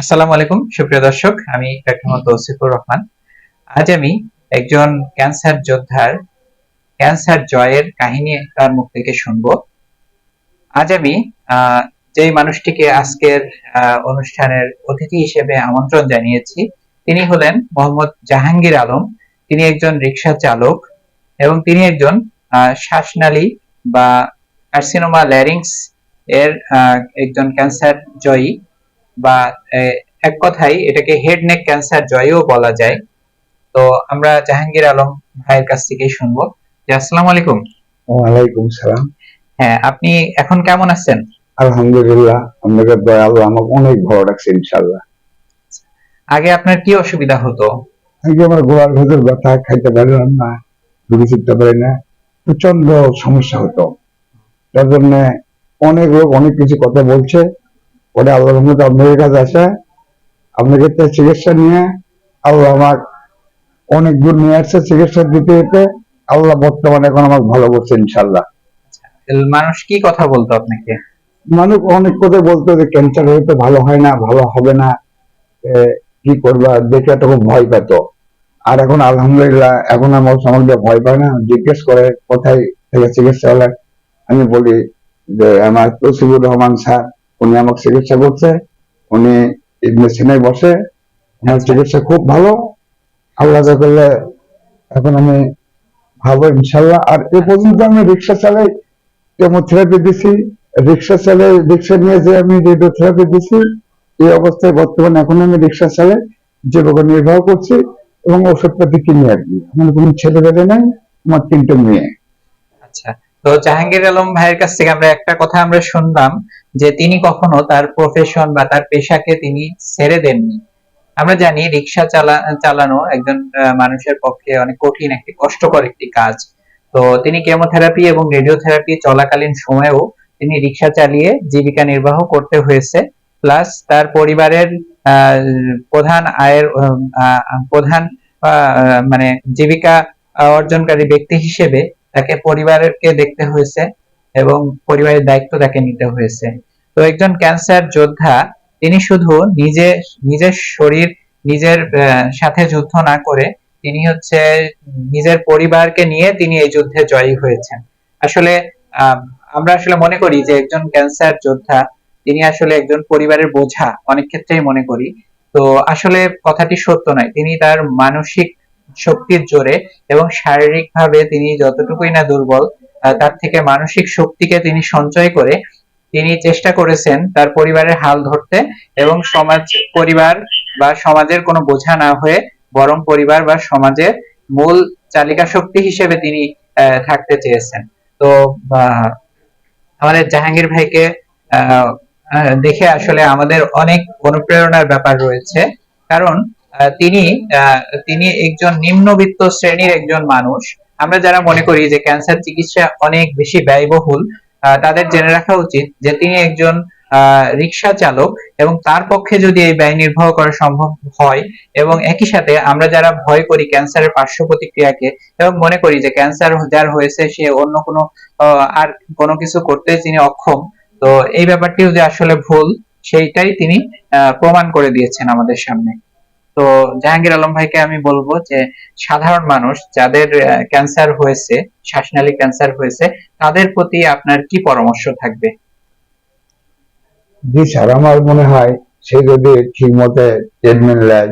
আসসালামু আলাইকুম, সুপ্রিয় দর্শক, আমি ডাক্তার তৌসিফুর রহমান। আজ আমি একজন ক্যান্সার যোদ্ধার, ক্যান্সার জয়ের কাহিনী তার মুখ থেকে শুনব। আজ আমি যেই মানুষটিকে আজকের অনুষ্ঠানের অতিথি হিসেবে আমন্ত্রণ জানিয়েছি, তিনি হলেন মোহাম্মদ জাহাঙ্গীর আলম। তিনি একজন রিক্সা চালক এবং তিনি একজন শ্বাসনালী বা কার্সিনোমা ল্যারিংস এর একজন ক্যান্সার জয়ী। বা এক কথায় এটাকে হেড নেক ক্যান্সার জয়ও বলা যায়। তো আমরা জাহাঙ্গীর আলম ভাইয়ের কাছ থেকে শুনব। যে আসসালামু আলাইকুম। ওয়ালাইকুম সালাম। হ্যাঁ আপনি এখন কেমন আছেন? আলহামদুলিল্লাহ আপনাদের দয়ালু আমাকে অনেক ভালো রাখছে ইনশাল্লাহ আগে আপনার কি অসুবিধা হতো? আগে আমার গোড়ার ভেতর ব্যথা খাইতে পারলাম না ঘুরে ফিরতে পারি না প্রচণ্ড সমস্যা হতো। তার জন্য অনেক লোক অনেক কিছু কথা বলছে পরে আল্লাহ রহমতে আপনাদের কাছে আসে। আপনাকে চিকিৎসা নিয়ে আল্লাহ আমার অনেক দূর নিয়ে আসছে চিকিৎসা দিতে দিতে। আল্লাহ বর্তমানে এখন আমাকে ভালো করছে ইনশাল্লাহ মানুষ কি কথা বলতো আপনাকে? মানুষ অনেক কথা বলতো যে ক্যান্সার হয়তো ভালো হয় না ভালো হবে না। কি করবা? দেখে তো খুব ভয় পেত। আর এখন আলহামদুলিল্লাহ এখন আমার সমাজে ভয় পায় না। জিজ্ঞেস করে কোথায় থেকে চিকিৎসা হলে? আমি বলি যে আমার তসিবুর রহমান স্যার উনি আমাকে চিকিৎসা করছে, উনি মেশিনে বসে আমার চিকিৎসা খুব ভালো। আল্লাহ করলে এখন আমি ভালো ইনশাল্লাহ আর এ পর্যন্ত আমি রিক্সা চালাই কেমোথেরাপি দিছি। রিক্সা চালাই রিক্সা নিয়ে যে আমি রেডিওথেরাপি দিছি, এই অবস্থায় বর্তমানে এখন আমি রিক্সা চালাই জীবিকা নির্বাহ করছি এবং ওষুধপাতি কিনি আর কি। আমার কোনো ছেলে পেলে নাই, আমার তিনটে মেয়ে। আচ্ছা তো জাহাঙ্গীর আলম ভাইয়ের কাছ থেকে আমরা একটা কথা আমরা শুনলাম। যে তিনি কখনো তার প্রফেশন বা তার পেশাকে তিনি ছেড়ে দেননি। আমরা জানি রিক্সা চালা, চালানো একজন মানুষের পক্ষে অনেক কঠিন একটি, কষ্টকর একটি কাজ। তো তিনি কেমোথেরাপি এবং রেডিওথেরাপি চলাকালীন সময়েও তিনি রিক্সা চালিয়ে জীবিকা নির্বাহ করতে হয়েছে। প্লাস তার পরিবারের প্রধান আয়ের প্রধান মানে জীবিকা অর্জনকারী ব্যক্তি হিসেবে তাকে পরিবারকে দেখতে হয়েছে। এবং পরিবারের দায়িত্ব তাকে নিতে হয়েছে। তো একজন ক্যান্সার যোদ্ধা, তিনি শুধু নিজে, নিজের শরীর, নিজের সাথে যুদ্ধ না করে, তিনি হচ্ছে নিজের পরিবারকে নিয়ে তিনি এই যুদ্ধে জয়ী হয়েছেন। আসলে আমরা আসলে মনে করি যে একজন ক্যান্সার যোদ্ধা, তিনি আসলে একজন পরিবারের বোঝা, অনেক ক্ষেত্রেই মনে করি। তো আসলে কথাটি সত্য নয়, তিনি তার মানসিক শক্তির জোরে এবং শারীরিক ভাবে তিনি যতটুকুই না দুর্বল তার থেকে মানসিক শক্তিকে তিনি সঞ্চয় করে তিনি চেষ্টা করেছেন তার পরিবারের হাল ধরতে এবং সমাজ, পরিবার বা সমাজের কোনো বোঝা না হয়ে বরং পরিবার বা সমাজের মূল চালিকা শক্তি হিসেবে তিনি থাকতে চেয়েছেন। তো আমাদের জাহাঙ্গীর ভাইকে দেখে আসলে আমাদের অনেক অনুপ্রেরণার ব্যাপার রয়েছে। কারণ তিনি তিনি একজন নিম্নবিত্ত শ্রেণির একজন মানুষ। আমরা যারা মনে করি যে ক্যান্সার চিকিৎসা অনেক বেশি ব্যয়বহুল তাদের জেনে রাখা উচিত যে তিনি একজন রিক্সা চালক এবং তার পক্ষে যদি এই ব্যয় নির্বাহ করা সম্ভব হয় এবং একই সাথে আমরা যারা ভয় করি ক্যান্সারের পার্শ্ব প্রতিক্রিয়াকে এবং মনে করি যে ক্যান্সার যার হয়েছে সে অন্য কোনো আর কোনো কিছু করতে তিনি অক্ষম, তো এই ব্যাপারটিও যে আসলে ভুল, সেইটাই তিনি প্রমাণ করে দিয়েছেন আমাদের সামনে। তো জাহাঙ্গীর আলম ভাইকে আমি বলব যে সাধারণ মানুষ যাদের ক্যান্সার হয়েছে শ্বাসনালী ক্যান্সার হয়েছে তাদের প্রতি আপনার কি পরামর্শ থাকবে? জি স্যার আমার মনে হয় সে যদি ঠিক মতে ট্রিটমেন্ট নেয়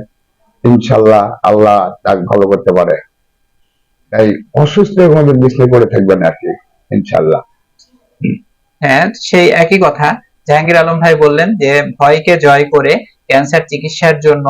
ইনশাল্লাহ আল্লাহ তাকে ভালো করতে পারে। তাই অসুস্থ মধ্যে ডিসপ্লে করে থাকবেন আর কি ইনশাল্লাহ। হ্যাঁ সেই একই কথা। জাহাঙ্গীর আলম ভাই বললেন যে ভয়কে জয় করে ক্যান্সার চিকিৎসার জন্য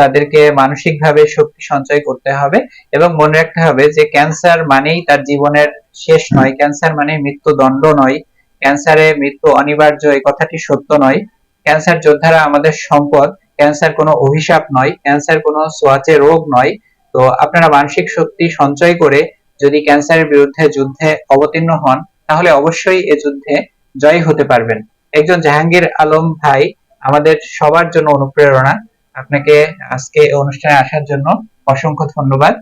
তাদেরকে মানসিকভাবে শক্তি সঞ্চয় করতে হবে এবং মনে রাখতে হবে যে ক্যান্সার মানেই তার জীবনের শেষ নয়, ক্যান্সার মানে মৃত্যুদণ্ড নয়, ক্যান্সারে মৃত্যু অনিবার্য, এই কথাটি সত্য নয়। ক্যান্সার যোদ্ধারা আমাদের সম্পদ, ক্যান্সার কোনো অভিশাপ নয়, ক্যান্সার কোনো সোয়াচে রোগ নয়। তো আপনারা মানসিক শক্তি সঞ্চয় করে যদি ক্যান্সারের বিরুদ্ধে যুদ্ধে অবতীর্ণ হন, তাহলে অবশ্যই এ যুদ্ধে জয়ী হতে পারবেন। একজন জাহাঙ্গীর আলম ভাই আমাদের সবার জন্য অনুপ্রেরণা। আপনাকে আজকে অনুষ্ঠানে আসার জন্য অসংখ্য ধন্যবাদ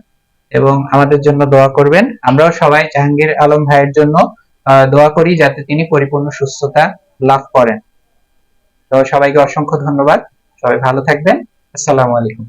এবং আমাদের জন্য দোয়া করবেন। আমরাও সবাই জাহাঙ্গীর আলম ভাইয়ের জন্য দোয়া করি যাতে তিনি পরিপূর্ণ সুস্থতা লাভ করেন। তো সবাইকে অসংখ্য ধন্যবাদ। সবাই ভালো থাকবেন। আসসালামু আলাইকুম।